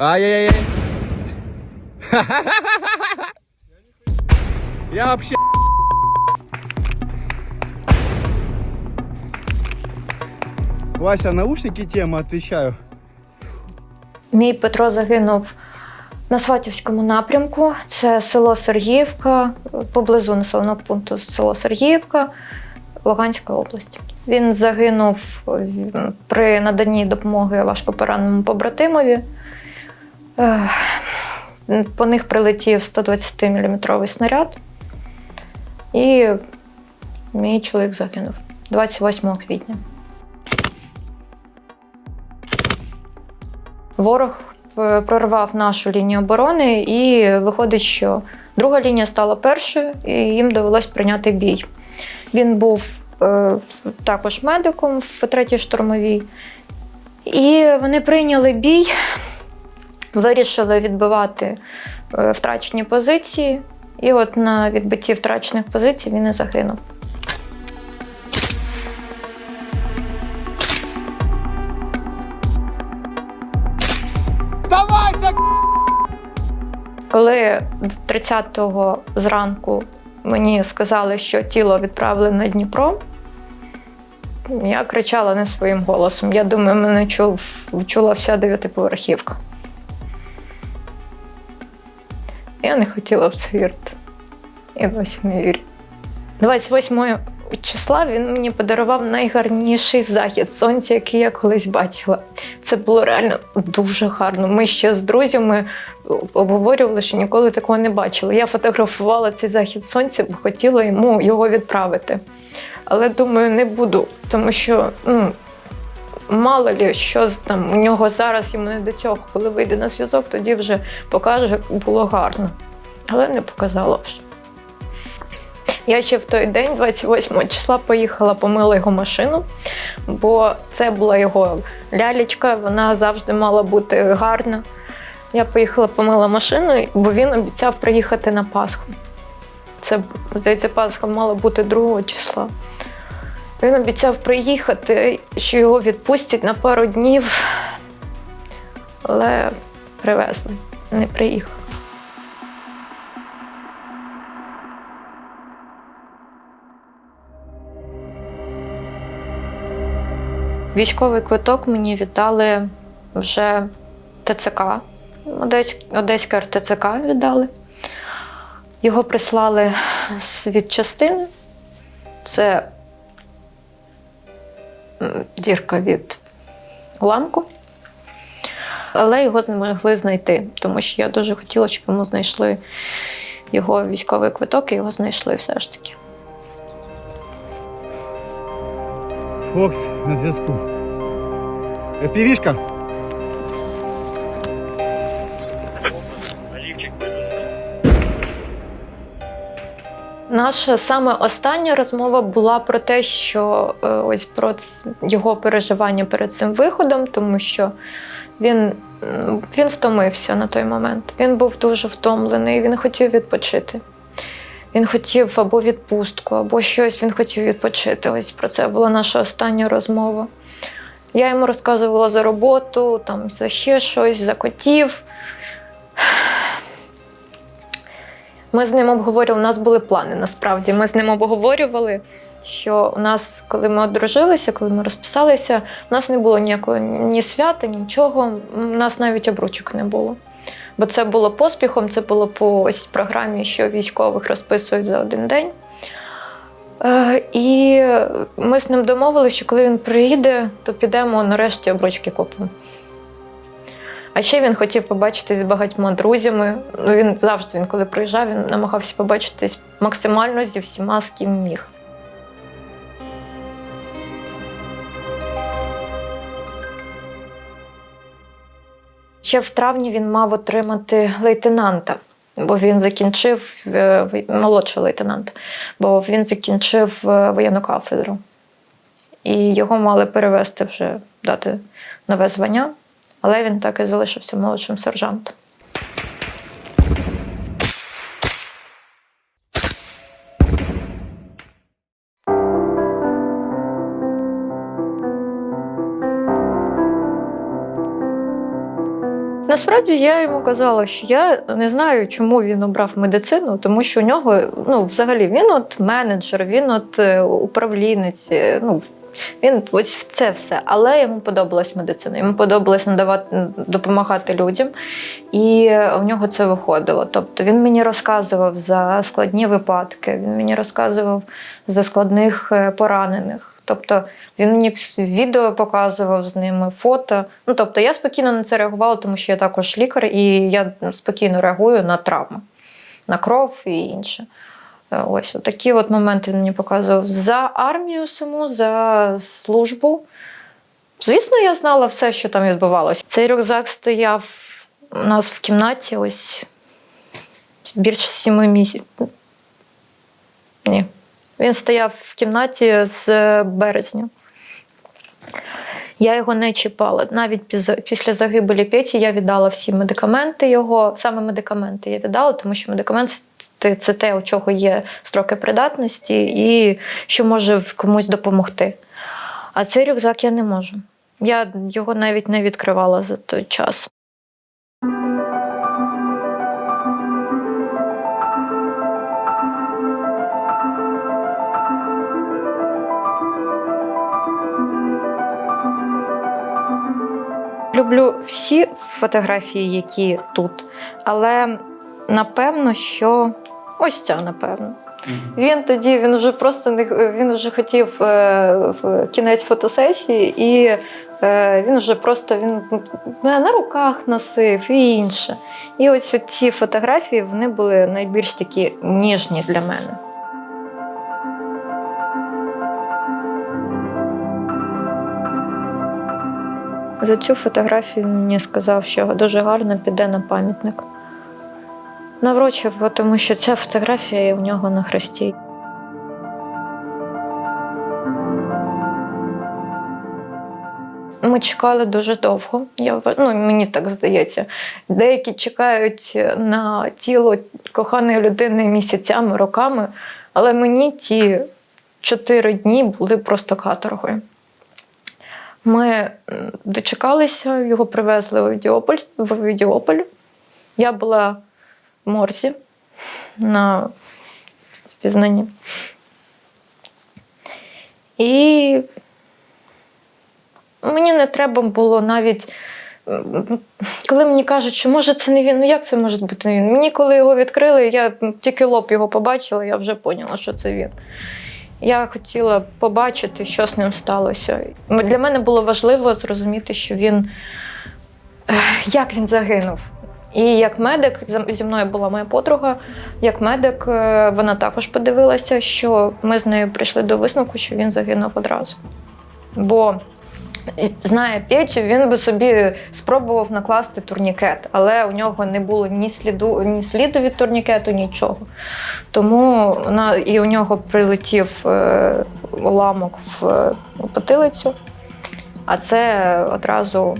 Ай-яй-яй. Я вообще... Вася, наушники тема, отвечаю. Мій Петро загинув на Сватівському напрямку. Це село Сергіївка, поблизу населеного пункту село Сергіївка Луганської області. Він загинув при наданні допомоги важкопораненому побратимові. По них прилетів 120-мм снаряд, і мій чоловік загинув 28 квітня. Ворог е, прорвав нашу лінію оборони, і виходить, що друга лінія стала першою, і їм довелось прийняти бій. Він був е, також медиком в третій штурмовій. І вони прийняли бій, вирішили відбивати е, втрачені позиції. І от на відбитті втрачених позицій він і загинув. Коли 30-го зранку мені сказали, що тіло відправили на Дніпро, я кричала не своїм голосом. Я думаю, мене чув, чула вся дев'ятиповерхівка. Я не хотіла в це вірити. Досі не вірю. 28 числа він мені подарував найгарніший захід сонця, який я колись бачила. Це було реально дуже гарно. Ми ще з друзями обговорювали, що ніколи такого не бачили. Я фотографувала цей захід сонця, бо хотіла йому його відправити. Але думаю, не буду, тому що ну, мало лі, що там у нього зараз йому не до цього, коли вийде на зв'язок, тоді вже покаже, було гарно. Але не показала вже. Я ще в той день, 28 числа, поїхала, помила його машину, бо це була його лялечка, вона завжди мала бути гарна. Я поїхала, помила машину, бо він обіцяв приїхати на Пасху. Це, здається, Пасха мала бути 2 числа. Він обіцяв приїхати, що його відпустять на пару днів, але привезли, не приїхав. Військовий квиток мені віддали вже ТЦК. Одесь, Одеське РТЦК віддали. Його прислали від частини. Це дірка від уламку. Але його не могли знайти, тому що я дуже хотіла, щоб йому знайшли його військовий квиток, і його знайшли все ж таки. Фокс на зв'язку. FPV-шка. Наша саме остання розмова була про те, що е, ось про його переживання перед цим виходом, тому що він, він втомився на той момент. Він був дуже втомлений, він хотів відпочити. Він хотів або відпустку, або щось він хотів відпочити. Ось про це була наша остання розмова. Я йому розказувала за роботу, там, за ще щось, за котів. Ми з ним обговорювали, у нас були плани насправді. Ми з ним обговорювали, що у нас, коли ми одружилися, коли ми розписалися, у нас не було ніякого ні свята, нічого. У нас навіть обручок не було. Бо це було поспіхом, це було по ось програмі, що військових розписують за один день. Е, і ми з ним домовилися, що коли він приїде, то підемо нарешті обручки купимо. А ще він хотів побачитись з багатьма друзями. Ну, він завжди, він коли приїжджав, він намагався побачитись максимально зі всіма, з ким міг. Ще в травні він мав отримати лейтенанта, бо він закінчив е, молодшого лейтенанта, бо він закінчив е, воєнну кафедру. І його мали перевести вже дати нове звання, але він так і залишився молодшим сержантом. Насправді я йому казала, що я не знаю, чому він обрав медицину, тому що у нього, ну, взагалі, він от менеджер, він от е, управлінець. е, Ну, він ось це все. Але йому подобалась медицина. Йому подобалось надавати допомагати людям, і в нього це виходило. Тобто він мені розказував за складні випадки, він мені розказував за складних е, поранених. Тобто він мені відео показував з ними, фото. Ну тобто я спокійно на це реагувала, тому що я також лікар, і я спокійно реагую на травми, на кров і інше. Е, Ось такі от моменти він мені показував за армію саму, за службу. Звісно, я знала все, що там відбувалося. Цей рюкзак стояв у нас в кімнаті ось більше сіми місяців. Ні. Він стояв в кімнаті з березня. Я його не чіпала. Навіть після загибелі Петі я віддала всі медикаменти його, саме медикаменти я віддала, тому що медикаменти це те, у чого є строки придатності і що може комусь допомогти. А цей рюкзак я не можу. Я його навіть не відкривала за той час. Люблю всі фотографії, які тут, але напевно, що ось ця, напевно. Він тоді він вже просто не він вже хотів е, в кінець фотосесії, і е, він вже просто він мене на руках носив і інше. І ось ці фотографії вони були найбільш такі ніжні для мене. За цю фотографію мені сказав, що дуже гарно піде на пам'ятник. Наврочив, тому що ця фотографія є у нього на хресті. Ми чекали дуже довго. Я, ну, мені так здається. Деякі чекають на тіло коханої людини місяцями, роками, але мені ті чотири дні були просто каторгою. Ми дочекалися, його привезли в Овідіополь, в Овідіополь. Я була в морзі на впізнанні. І мені не треба було навіть. Коли мені кажуть, що може це не він, ну як це може бути не він? Мені коли його відкрили, я тільки лоб його побачила, я вже поняла, що це він. Я хотіла побачити, що з ним сталося. Для мене було важливо зрозуміти, що він як він загинув. І як медик, зі мною була моя подруга, як медик, е, вона також подивилася, що ми з нею прийшли до висновку, що він загинув одразу. Бо знає Петю, він би собі спробував накласти турнікет, але у нього не було ні сліду, ні сліду від турнікету, нічого. Тому вона, і у нього прилетів е, уламок в е, потилицю, а це одразу,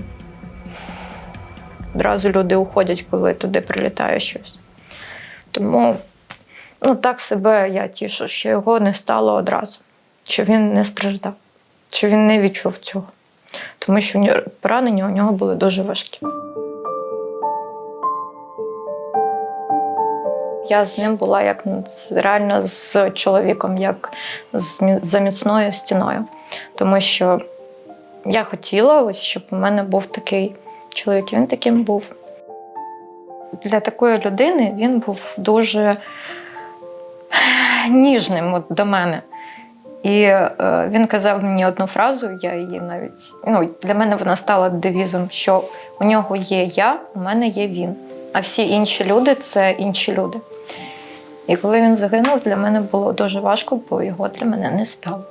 одразу люди уходять, коли туди прилітає щось. Тому ну, так себе я тішу, що його не стало одразу, що він не страждав, що він не відчув цього. Тому що поранення у нього були дуже важкі. Я з ним була як реально з чоловіком, як з міцною стіною. Тому що я хотіла, ось, щоб у мене був такий чоловік, і він таким був. Для такої людини він був дуже ніжним от, до мене. І е, він казав мені одну фразу, я її навіть ну, для мене вона стала девізом, що у нього є я, у мене є він. А всі інші люди це інші люди. І коли він загинув, для мене було дуже важко, бо його для мене не стало.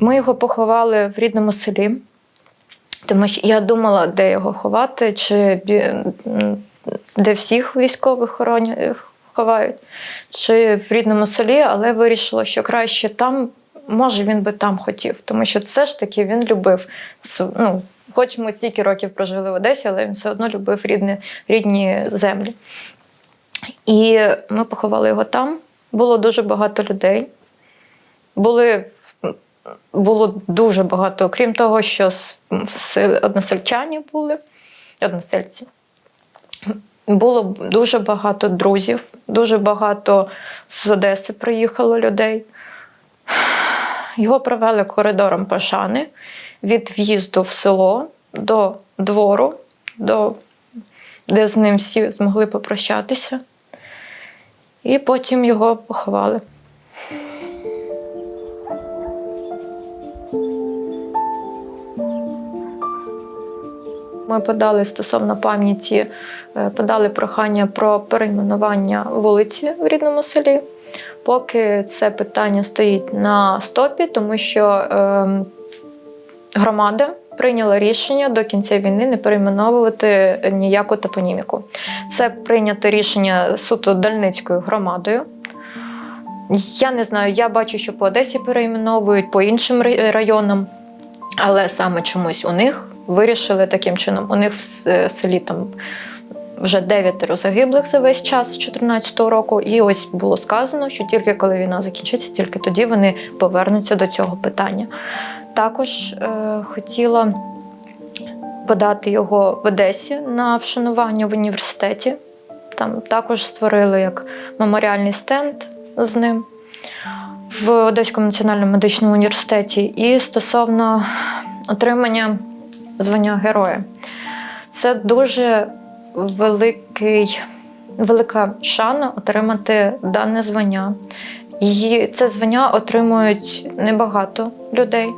Ми його поховали в рідному селі, тому що я думала, де його ховати, чи де всіх військових хороня- ховають, чи в рідному селі, але вирішила, що краще там, може, він би там хотів, тому що все ж таки він любив. Ну, хоч ми стільки років прожили в Одесі, але він все одно любив рідні, рідні землі. І ми поховали його там. Було дуже багато людей. Були було дуже багато, окрім того, що односельчані були, односельці. Було дуже багато друзів, дуже багато з Одеси приїхало людей. Його провели коридором Пашани від в'їзду в село до двору, до, де з ним всі змогли попрощатися. І потім його поховали. Ми подали стосовно пам'яті, е, подали прохання про перейменування вулиці в рідному селі. Поки це питання стоїть на стопі, тому що е, громада прийняла рішення до кінця війни не перейменовувати ніяку топоніміку. Це прийнято рішення суто Дальницькою громадою. Я не знаю, я бачу, що по Одесі перейменовують, по іншим районам, але саме чомусь у них вирішили таким чином. У них в селі там вже дев'ятеро загиблих за весь час з 2014 року. І ось було сказано, що тільки коли війна закінчиться, тільки тоді вони повернуться до цього питання. Також е, хотіла подати його в Одесі на вшанування в університеті. Там також створили як меморіальний стенд з ним в Одеському національному медичному університеті. І стосовно отримання звання героя. Це дуже великий, велика шана отримати дане звання. Її, це звання отримують небагато людей.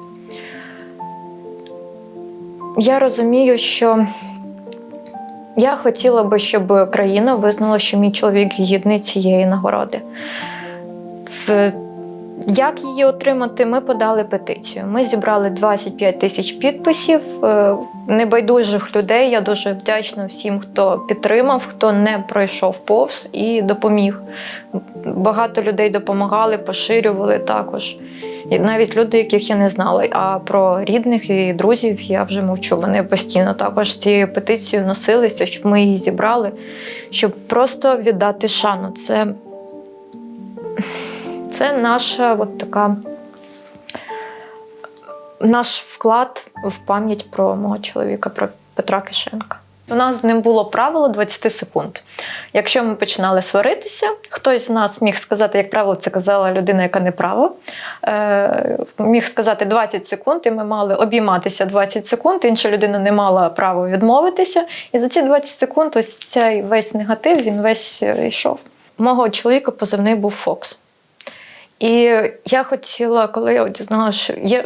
Я розумію, що я хотіла би, щоб країна визнала, що мій чоловік гідний цієї нагороди. В як її отримати? Ми подали петицію. Ми зібрали 25 тисяч підписів е, небайдужих людей. Я дуже вдячна всім, хто підтримав, хто не пройшов повз і допоміг. Багато людей допомагали, поширювали також. І навіть люди, яких я не знала. А про рідних і друзів я вже мовчу. Вони постійно також з цією петицією носилися, щоб ми її зібрали, щоб просто віддати шану. Це це наша от така наш вклад в пам'ять про мого чоловіка, про Петра Кишенка. У нас з ним було правило 20 секунд. Якщо ми починали сваритися, хтось з нас міг сказати, як правило, це казала людина, яка не право, е, міг сказати 20 секунд, і ми мали обійматися 20 секунд. Інша людина не мала права відмовитися. І за ці 20 секунд ось цей весь негатив він весь е, йшов. Мого чоловіка позивний був Фокс. І я хотіла, коли я дізналася, що я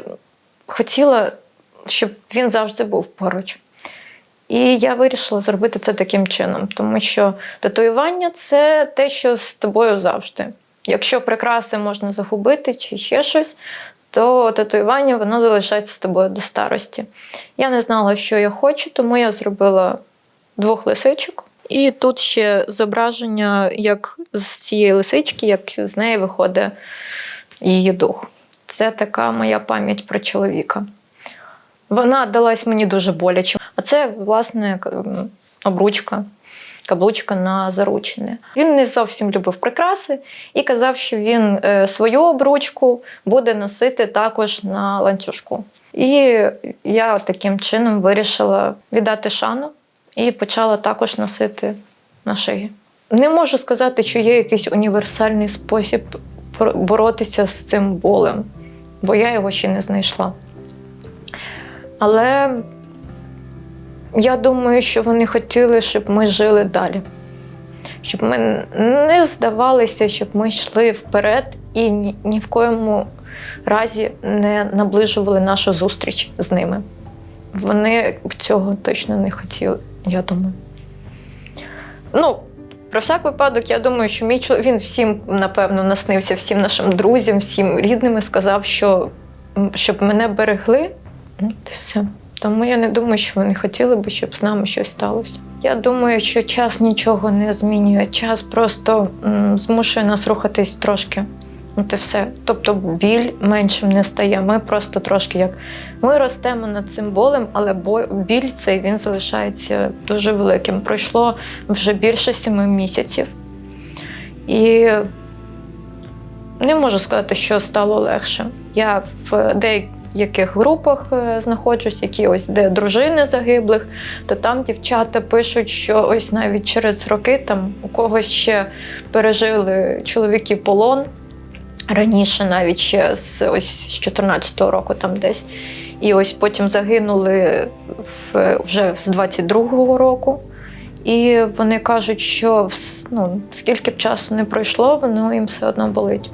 хотіла, щоб він завжди був поруч. І я вирішила зробити це таким чином, тому що татуювання це те, що з тобою завжди. Якщо прикраси можна загубити чи ще щось, то татуювання воно залишається з тобою до старості. Я не знала, що я хочу, тому я зробила двох лисичок. І тут ще зображення, як з цієї лисички, як з неї виходить її дух. Це така моя пам'ять про чоловіка. Вона далась мені дуже боляче. А це, власне, обручка, каблучка на заручини. Він не зовсім любив прикраси і казав, що він е, свою обручку буде носити також на ланцюжку. І я таким чином вирішила віддати шану і почала також носити на шиї. Не можу сказати, що є якийсь універсальний спосіб боротися з цим болем, бо я його ще не знайшла. Але я думаю, що вони хотіли, щоб ми жили далі, щоб ми не здавалися, щоб ми йшли вперед і ні, в коєму разі не наближували нашу зустріч з ними. Вони цього точно не хотіли, я думаю. Ну, про всяк випадок, я думаю, що мій чоловік він всім, напевно, наснився, всім нашим друзям, всім рідним і сказав, що щоб мене берегли, це все. Тому я не думаю, що вони хотіли би, щоб з нами щось сталося. Я думаю, що час нічого не змінює. Час просто м, змушує нас рухатись трошки. От і все. Тобто біль меншим не стає. Ми просто трошки як ми ростемо над цим болем, але біль цей він залишається дуже великим. Пройшло вже більше семи місяців. І не можу сказати, що стало легше. Я в деяких групах е, знаходжусь, які ось де дружини загиблих, то там дівчата пишуть, що ось навіть через роки там у когось ще пережили чоловіки полон. Раніше навіть ще з ось з 14-го року там десь. І ось потім загинули в, вже з 22-го року. І вони кажуть, що ну, скільки б часу не пройшло, воно їм все одно болить.